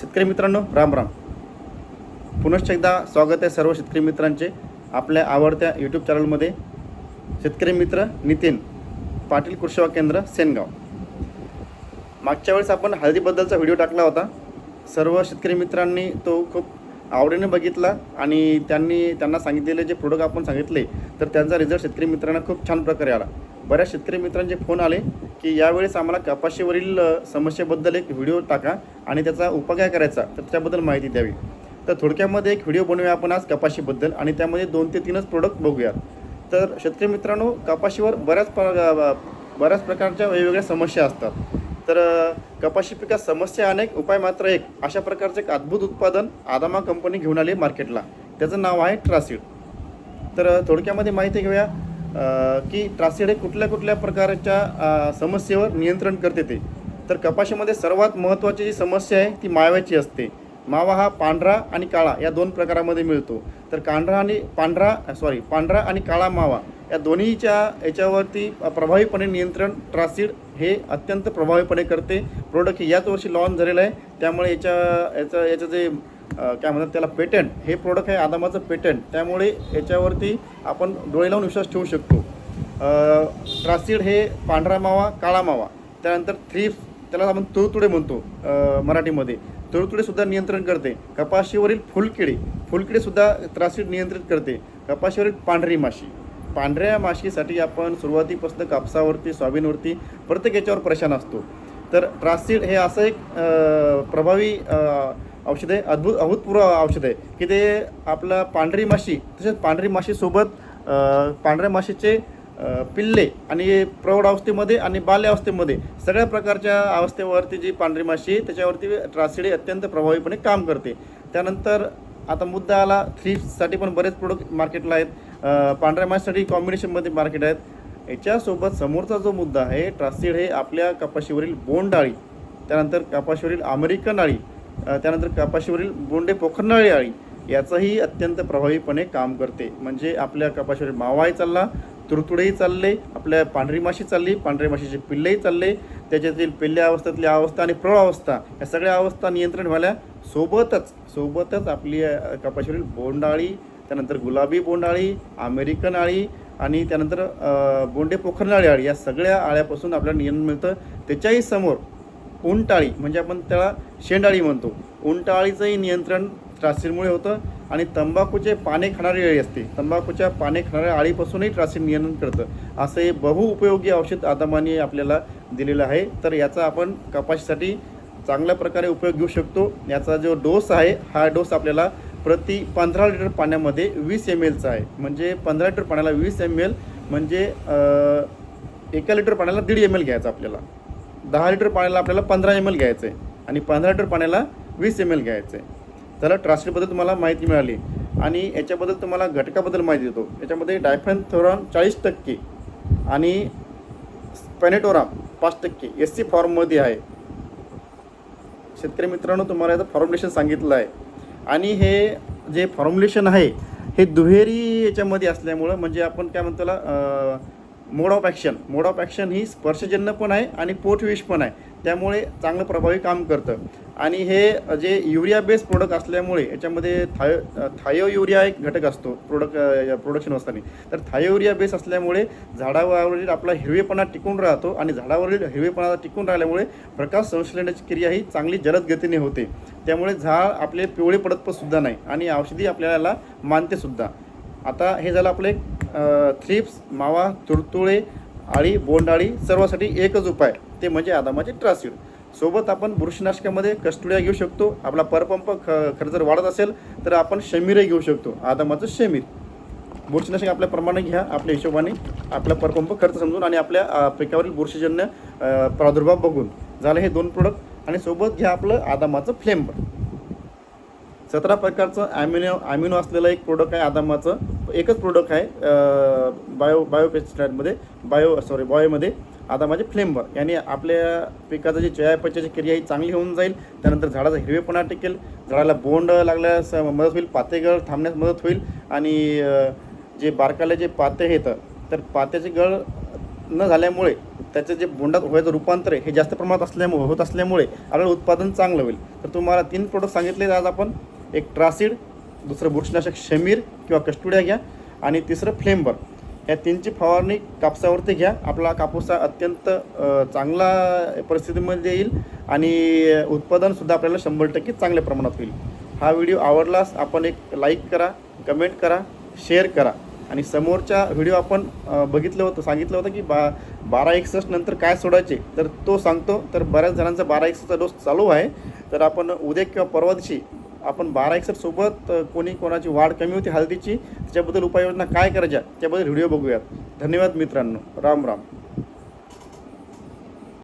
शेतकरी मित्रांनो राम राम. पुनश्च एकदा स्वागत आहे सर्व शेतकरी मित्रांचे आपल्या आवडत्या यूट्यूब चॅनलमध्ये शेतकरी मित्र नितीन पाटील कृषी केंद्र सेनगाव. मागच्या वेळेस आपण हळदीबद्दलचा व्हिडिओ टाकला होता. सर्व शेतकरी मित्रांनी तो खूप आवडीने बघितला आणि त्यांनी त्यांना सांगितलेले जे प्रोडक्ट आपण सांगितले तर त्यांचा रिझल्ट शेतकरी मित्रांना खूप छान प्रकारे आला. बऱ्याच शेतकरी मित्रांचे फोन आले की यावेळेस आम्हाला कपाशीवरील समस्येबद्दल एक व्हिडिओ टाका आणि त्याचा उपाय काय करायचा तर त्याबद्दल माहिती द्यावी. तर थोडक्यामध्ये एक व्हिडिओ बनवूया आपण आज कपाशीबद्दल आणि त्यामध्ये दोन ते तीनच प्रोडक्ट बघूया तर शेतकरी मित्रांनो कपाशीवर बऱ्याच प्र बऱ्याच प्रकारच्या वेगवेगळ्या समस्या असतात. तर कपाशी पिकात समस्या अनेक उपाय मात्र एक. अशा प्रकारचे एक अद्भुत उत्पादन आदामा कंपनी घेऊन आली मार्केटला. त्याचं नाव आहे ट्रासिड तर थोडक्यामध्ये माहिती घेऊया. की ट्रासिड हे कुठल्या कुठल्या प्रकारच्या समस्येवर नियंत्रण करते ते. तर कपाशीमध्ये सर्वात महत्त्वाची जी समस्या आहे ती माव्याची असते. मावा हा पांढरा आणि काळा या दोन प्रकारामध्ये मिळतो. तर कांढरा आणि पांढरा सॉरी पांढरा आणि काळा मावा या दोन्हीच्या याच्यावरती प्रभावीपणे नियंत्रण ट्रासिड हे अत्यंत प्रभावीपणे करते. प्रोडक्ट हे याच वर्षी लॉन्च झालेलं आहे. त्यामुळे याच्या याचं याचं जे काय म्हणतात त्याला पेटंट हे प्रोडक्ट आहे आदामाचं पेटंट. त्यामुळे याच्यावरती आपण डोळे लावून विश्वास ठेवू शकतो. ट्रासिड हे पांढरा मावा काळा मावा. त्यानंतर थ्री त्याला आपण तुळतुडे म्हणतो मराठीमध्ये. तुळतुडेसुद्धा नियंत्रण करते. कपाशीवरील फुलकिडे फुलकिडेसुद्धा त्रासीड नियंत्रित करते. कपाशीवरील पांढरी माशी. पांढऱ्या माशीसाठी आपण सुरुवातीपासून कापसावरती सोयाबीनवरती प्रत्येक याच्यावर परेशान असतो. तर ट्रासिड हे असं एक प्रभावी औषध आहे अद्भुत अभूतपूर्व औषध आहे की ते आपलं पांढरी माशी तसेच पांढरी माशीसोबत पांढऱ्या माशीचे पिल्ले आणि प्रौढ अवस्थेमध्ये आणि बाल्यावस्थेमध्ये सगळ्या प्रकारच्या अवस्थेवरती जी पांढरी माशी आहे त्याच्यावरती ट्रासिडे अत्यंत प्रभावीपणे काम करते. त्यानंतर आता मुद्दा आला थ्रीपसाठी पण बरेच प्रोडक्ट मार्केटला आहेत. पांढऱ्या माशीसाठी कॉम्बिनेशनमध्ये मार्केट आहेत. याच्यासोबत समोरचा जो मुद्दा आहे ट्रासिड हे आपल्या कपाशीवरील बोंड अळी त्यानंतर कपाशीवरील अमेरिकन अळी त्यानंतर कपाशीवरील बोंडे पोखरणाळी अळी याचंही अत्यंत प्रभावीपणे काम करते. म्हणजे आपल्या कपाशीवरील मावाही चालला तुरतुडेही चालले आपल्या पांढरी माशी चालली पांढरी माशीचे पिल्लेही चालले त्याच्यातील पिल्ल्या अवस्थेतली अवस्था आणि प्रौढ अवस्था या सगळ्या अवस्था नियंत्रण व्हायला सोबतच सोबतच आपली कपाशीवरील बोंडाळी त्यानंतर गुलाबी बोंडाळी अमेरिकन आळी आणि त्यानंतर बोंडे पोखरणाळी आळी या सगळ्या आळ्यापासून आपल्याला नियंत्रण मिळतं. त्याच्याही समोर उंटाळी म्हणजे आपण त्याला शेंडाळी म्हणतो. उंटाळीचंही नियंत्रण ट्रासिडमुळे होतं आणि तंबाखूचे पाने खाणारी अळी असते. तंबाखूच्या पाने खाणाऱ्या आळीपासूनही त्रासीन नियंत्रण करतं. असं हे बहुउपयोगी औषध आदामानी आपल्याला दिलेलं आहे. तर याचा आपण कपाशीसाठी चांगल्या प्रकारे उपयोग घेऊ शकतो. याचा जो डोस आहे हा डोस आपल्याला प्रति पंधरा लिटर पाण्यामध्ये वीस एम एलचा आहे. म्हणजे पंधरा लिटर पाण्याला वीस एम एल म्हणजे एका लिटर पाण्याला दीड एम एल घ्यायचं आपल्याला. दहा लिटर पाण्याला आपल्याला पंधरा एम एल घ्यायचं आहे. आणि पंधरा लिटर पाण्याला वीस एम एल घ्यायचं आहे. त्याला ट्रान्सलेटबद्दल तुम्हाला माहिती मिळाली. आणि याच्याबद्दल तुम्हाला घटकाबद्दल माहिती देतो. याच्यामध्ये डायफेनथोरॉन चाळीस टक्के आणि पॅनेटोरा पाच टक्के. एस सी फॉर्ममध्ये आहे. शेतकरी मित्रांनो तुम्हाला याचं फॉर्म्युलेशन सांगितलं आहे. आणि हे जे फॉर्म्युलेशन आहे हे दुहेरी याच्यामध्ये असल्यामुळं म्हणजे आपण काय म्हणतो mode of action mode of action ही स्पर्शजन्य पण आहे आणि पोटविष पण आहे. त्यामुळे चांगलं प्रभावी काम करतं. आणि हे जे युरिया बेस्ड प्रोडक्ट असल्यामुळे याच्यामध्ये थायो थायो युरिया एक घटक असतो. प्रोडक्ट प्रोडक्शन असताना तर थायो युरिया बेस असल्यामुळे झाडावरील आपला हिरवेपणा टिकून राहतो आणि झाडावरील हिरवेपणा टिकून राहिल्यामुळे प्रकाश संश्लेषणाची क्रिया ही चांगली जलद गतीने होते. त्यामुळे झाड आपले पिवळे पडत पण सुद्धा नाही आणि औषधी आपल्याला मानते सुद्धा. आता हे झालं आपले थ्रिप्स मावा तुडतुळे आळी बोंडाळी सर्वासाठी एकच उपाय. ते म्हणजे आदामाचे ट्रासिड सोबत आपण बुरशीनाशकामध्ये कस्टुड्या घेऊ शकतो. आपला परपंप ख खर्च जर वाढत असेल तर आपण शमीरही घेऊ शकतो. आदामाचं शमीर. बुरशीनाशक आपल्या प्रमाणे घ्या आपल्या हिशोबाने. आपला परपंप खर्च समजून आणि आपल्या पिकावरील बुरशीजन्य प्रादुर्भाव बघून. झालं हे दोन प्रोडक्ट आणि सोबत घ्या आपलं आदामाचं फ्लेम्बर. सतरा प्रकारचं ॲमिनो ॲमिनो असलेलं एक प्रोडक्ट आहे आदामाचं. एकच प्रोडक्ट आहे बायो बायो पेस्टिसाईडमध्ये बायो सॉरी बॉयमध्ये आता माझे फ्लेमवर याने आपल्या पिकाचं जे चयापचयाची क्रिया ही चांगली होऊन जाईल. त्यानंतर झाडाचा हिरवेपणा टिकेल झाडाला बोंड लागल्यास मदत होईल पातेगळ थांबण्यास मदत होईल आणि जे बारकाले जे पाते आहेत तर पात्याचे गळ न झाल्यामुळे त्याचं जे बोंडात व्हायचं रूपांतर आहे हे जास्त प्रमाणात असल्यामुळे होत असल्यामुळे आपल्याला उत्पादन चांगलं होईल. तर तुम्हाला तीन प्रोडक्ट सांगितले आज आपण. एक ट्रासिड दुसरं बुरशीनाशक शमीर किंवा कस्टुड्या घ्या आणि तिसरं फ्लेमवर. या तीनची फवारणी कापसावरती घ्या. आपला कापूस हा अत्यंत चांगला परिस्थितीमध्ये येईल आणि उत्पादनसुद्धा आपल्याला शंभर टक्के चांगल्या प्रमाणात होईल. हा व्हिडिओ आवडलास आपण एक लाईक करा कमेंट करा शेअर करा. आणि समोरच्या व्हिडिओ आपण बघितलं होतं सांगितलं होतं की बा बारा एकसष्ट नंतर काय सोडायचे? तर तो सांगतो तर बऱ्याच जणांचा बारा एकसष्टचा डोस चालू आहे. तर आपण उद्या किंवा परवा दिवशी आपण बारा एकसष्ट सोबत कोणी कोणाची वाढ कमी होती हळदीची त्याच्याबद्दल उपाययोजना काय करायच्या त्याबद्दल व्हिडिओ बघूयात. धन्यवाद मित्रांनो. राम राम.